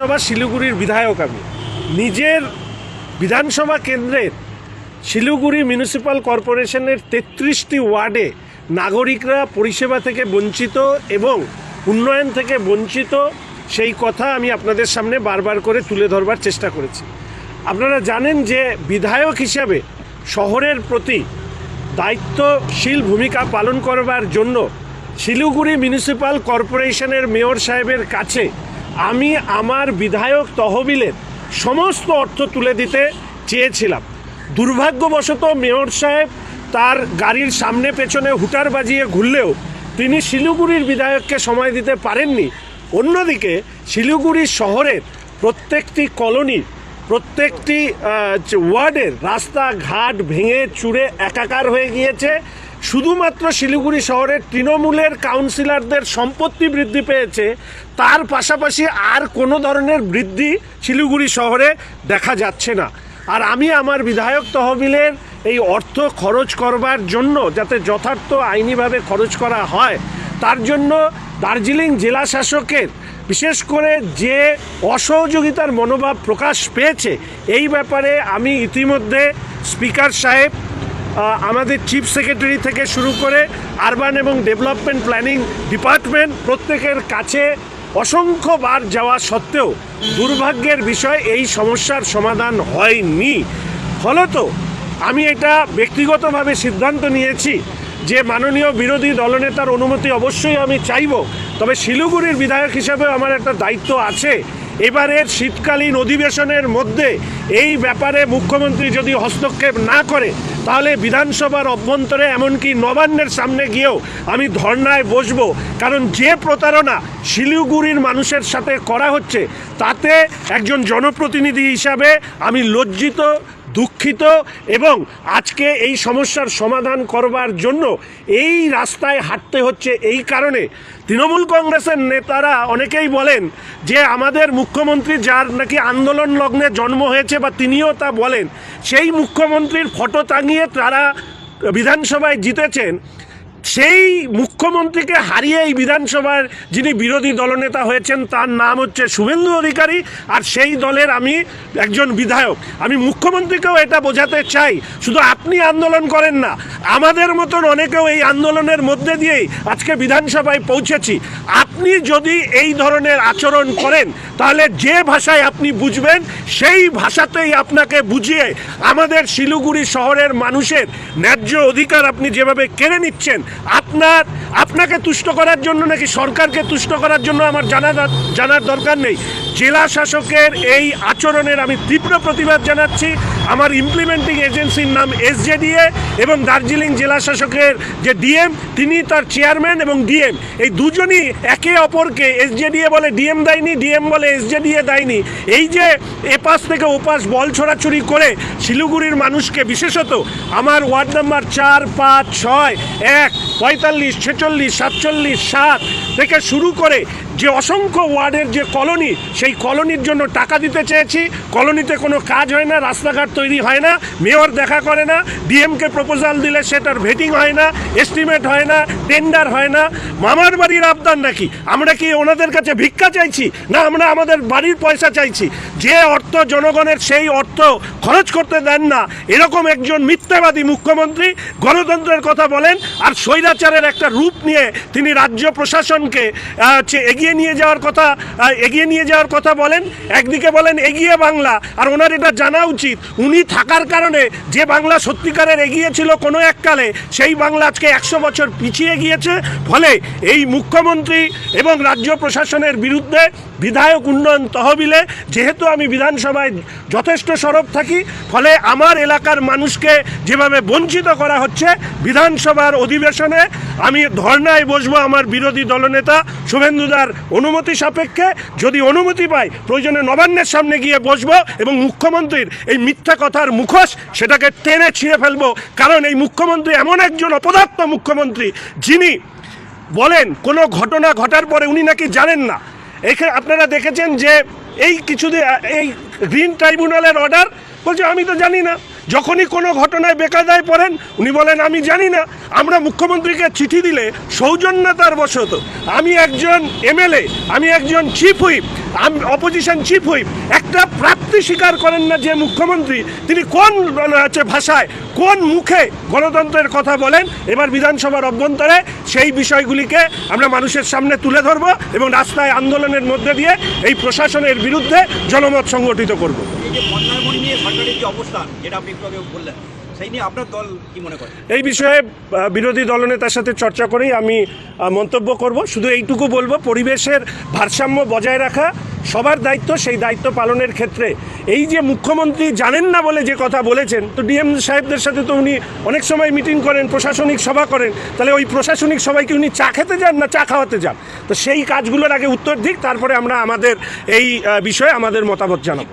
বিধানসভা শিলিগুড়ির বিধায়ক আমি। নিজের বিধানসভা কেন্দ্রের শিলিগুড়ি মিউনিসিপ্যাল কর্পোরেশনের তেত্রিশটি ওয়ার্ডে নাগরিকরা পরিষেবা থেকে বঞ্চিত এবং উন্নয়ন থেকে বঞ্চিত, সেই কথা আমি আপনাদের সামনে বারবার করে তুলে ধরবার চেষ্টা করেছি। আপনারা জানেন যে বিধায়ক হিসাবে শহরের প্রতি দায়িত্বশীল ভূমিকা পালন করবার জন্য শিলিগুড়ি মিউনিসিপ্যাল কর্পোরেশনের মেয়র সাহেবের কাছে আমি আমার বিধায়ক তহবিলের সমস্ত অর্থ তুলে দিতে চেয়েছিলাম। দুর্ভাগ্যবশত মেয়র সাহেব তার গাড়ির সামনে পেছনে হুটার বাজিয়ে ঘুরলেও তিনি শিলিগুড়ির বিধায়ককে সময় দিতে পারেননি। অন্যদিকে শিলিগুড়ি শহরের প্রত্যেকটি কলোনি, প্রত্যেকটি ওয়ার্ডের রাস্তাঘাট ভেঙে চুরে একাকার হয়ে গিয়েছে। শুধুমাত্র শিলিগুড়ি শহরের তৃণমূলের কাউন্সিলরদের সম্পত্তি বৃদ্ধি পেয়েছে, তার পাশাপাশি আর কোনো ধরনের বৃদ্ধি শিলিগুড়ি শহরে দেখা যাচ্ছে না। আর আমি আমার বিধায়ক তহবিলের এই অর্থ খরচ করবার জন্য যাতে যথার্থ আইনিভাবে খরচ করা হয়, তার জন্য দার্জিলিং জেলা শাসকের বিশেষ করে যে অসহযোগিতার মনোভাব প্রকাশ পেয়েছে, এই ব্যাপারে আমি ইতিমধ্যে স্পিকার সাহেব আমাদের চিফ সেক্রেটারি থেকে শুরু করে আরবান এবং ডেভেলপমেন্ট প্ল্যানিং ডিপার্টমেন্ট প্রত্যেকের কাছে অসংখ্যবার যাওয়া সত্ত্বেও দুর্ভাগ্যের বিষয় এই সমস্যার সমাধান হয়নি। ফলত আমি এটা ব্যক্তিগতভাবে সিদ্ধান্ত নিয়েছি যে মাননীয় বিরোধী দলনেতার অনুমতি অবশ্যই আমি চাইব। তবে শিলিগুড়ির বিধায়ক হিসাবে আমার একটা দায়িত্ব আছে। এবারের শীতকালীন অধিবেশনের মধ্যে এই ব্যাপারে মুখ্যমন্ত্রী যদি হস্তক্ষেপ না করে, তাহলে বিধানসভার অভ্যন্তরে এমনকি নবান্নের সামনে গিয়েও আমি ধর্নায় বসবো। কারণ যে প্রতারণা শিলিগুড়ির মানুষের সাথে করা হচ্ছে, তাতে একজন জনপ্রতিনিধি হিসাবে আমি লজ্জিত দুঃখিত এবং আজকে এই সমস্যার সমাধান করবার জন্য এই রাস্তায় হাঁটতে হচ্ছে এই কারণে। তৃণমূল কংগ্রেসের নেতারা অনেকেই বলেন যে আমাদের মুখ্যমন্ত্রী যার নাকি আন্দোলন লগ্নে জন্ম হয়েছে বা তিনিও তা বলেন, সেই মুখ্যমন্ত্রীর ফটো টাঙিয়ে তারা বিধানসভায় জিতেছেন। সেই মুখ্যমন্ত্রীকে হারিয়ে এই বিধানসভার যিনি বিরোধী দলনেতা হয়েছেন, তার নাম হচ্ছে শুভেন্দু অধিকারী। আর সেই দলের আমি একজন বিধায়ক। আমি মুখ্যমন্ত্রীকেও এটা বোঝাতে চাই, শুধু আপনি আন্দোলন করেন না, আমাদের মতন অনেকেও এই আন্দোলনের মধ্যে দিয়েই আজকে বিধানসভায় পৌঁছেছি। আপনি যদি এই ধরনের আচরণ করেন, তাহলে যে ভাষায় আপনি বুঝবেন, সেই ভাষাতেই আপনাকে বুঝিয়ে আমাদের শিলিগুড়ি শহরের মানুষের ন্যায্য অধিকার আপনি যেভাবে কেড়ে নিচ্ছেন আপনার, আপনাকে তুষ্ট করার জন্য নাকি সরকারকে তুষ্ট করার জন্য আমার জানা জানার দরকার নেই। জেলা শাসকের এই আচরণের আমি তীব্র প্রতিবাদ জানাচ্ছি। আমার ইমপ্লিমেন্টিং এজেন্সির নাম এসজেডিএ এবং দার্জিলিং জেলা শাসকের যে ডিএম তিনি তার চেয়ারম্যান এবং ডিএম এই দুজনই একে অপরকে এসজেডিএ বলে ডিএম দেয়নি ডিএম বলে এসজেডিএ দেয়নি। এই যে এপাশ থেকে ওপাশ বল ছোড়াছুড়ি করে শিলিগুড়ির মানুষকে বিশেষত আমার ওয়ার্ড নাম্বার চার, পাঁচ, ছয়, এক পঁয়তাল্লিশ, ছেচল্লিশ, সাতচল্লিশ, সাত থেকে শুরু করে যে অসংখ্য ওয়ার্ডের যে কলোনি, সেই কলোনির জন্য টাকা দিতে চেয়েছি। কলোনিতে কোনো কাজ হয় না, রাস্তাঘাট তৈরি হয় না, মেয়র দেখা করে না, ডিএমকে প্রপোজাল দিলে সেটার ভেটিং হয় না, এস্টিমেট হয় না, টেন্ডার হয় না। মামার বাড়ির আবদার নাকি? আমরা কি ওনাদের কাছে ভিক্ষা চাইছি? না, আমরা আমাদের বাড়ির পয়সা চাইছি। যে অর্থ জনগণের সেই অর্থ খরচ করতে দেন না, এরকম একজন মিথ্যাবাদী মুখ্যমন্ত্রী গণতন্ত্রের কথা বলেন, আর স্বৈরাচারের একটা রূপ নিয়ে তিনি রাজ্য প্রশাসনকে এগিয়ে নিয়ে যাওয়ার কথা এগিয়ে নিয়ে যাওয়ার কথা বলেন। একদিকে বলেন, এগিয়ে বাংলা। আর ওনার এটা জানা উচিত। উনি থাকার কারণে যে বাংলা সত্যিকারের এগিয়ে ছিল কোনো এককালে, সেই বাংলা আজকে একশো বছর পিছিয়ে গিয়েছে। ফলে এই মুখ্যমন্ত্রী এবং রাজ্য প্রশাসনের বিরুদ্ধে বিধায়ক উন্নয়ন তহবিলে, যেহেতু আমি বিধানসভায় যথেষ্ট সরব থাকি, ফলে আমার এলাকার মানুষকে যেভাবে বঞ্চিত করা হচ্ছে, বিধানসভার অধিবেশনে আমি ধর্নায় বসবো আমার বিরোধী দলনেতা শুভেন্দুদার অনুমতি সাপেক্ষে। যদি অনুমতি পাই, প্রয়োজনে নবান্নের সামনে গিয়ে বসবো এবং মুখ্যমন্ত্রীর এই মিথ্যা কথার মুখোশ সেটাকে টেনে ছিঁড়ে ফেলব। কারণ এই মুখ্যমন্ত্রী এমন একজন অপদার্থ মুখ্যমন্ত্রী, যিনি বলেন, কোনো ঘটনা ঘটার পরে উনি নাকি জানেন না। এখানে আপনারা দেখেছেন যে এই কিছুদিন, এই গ্রিন ট্রাইব্যুনালের অর্ডার, বলছে, আমি তো জানি না। যখনই কোনো ঘটনায় বেকায়দায় পড়েন উনি বলেন আমি জানি না। আমরা মুখ্যমন্ত্রীকে চিঠি দিলে সৌজন্যতার বশত আমি একজন এমএলএ আমি একজন চিফ হুইপ আমি অপোজিশন চিফ হুইপ একটা প্রাপ্তি স্বীকার করেন না যে মুখ্যমন্ত্রী তিনি কোন মানে, হচ্ছে ভাষায় কোন মুখে গণতন্ত্রের কথা বলেন এবার বিধানসভার অভ্যন্তরে সেই বিষয়গুলিকে আমরা মানুষের সামনে তুলে ধরব এবং রাস্তায় আন্দোলনের মধ্যে দিয়ে এই প্রশাসনের বিরুদ্ধে জনমত সংগঠিত করব। এই বিষয়ে বিরোধী দলনেতার সাথে চর্চা করেই আমি মন্তব্য করব। শুধু এইটুকু বলব, পরিবেশের ভারসাম্য বজায় রাখা সবার দায়িত্ব, সেই দায়িত্ব পালনের ক্ষেত্রে। এই যে মুখ্যমন্ত্রী জানেন না বলে যে কথা বলেছেন, তো ডিএম সাহেবদের সাথে তো উনি অনেক সময় মিটিং করেন, প্রশাসনিক সভা করেন। তাহলে ওই প্রশাসনিক সবাইকে উনি চা খেতে যান না চা খাওয়াতে যান? তো সেই কাজগুলোর আগে উত্তর দিক, তারপরে আমরা আমাদের এই বিষয়ে আমাদের মতামত জানাব।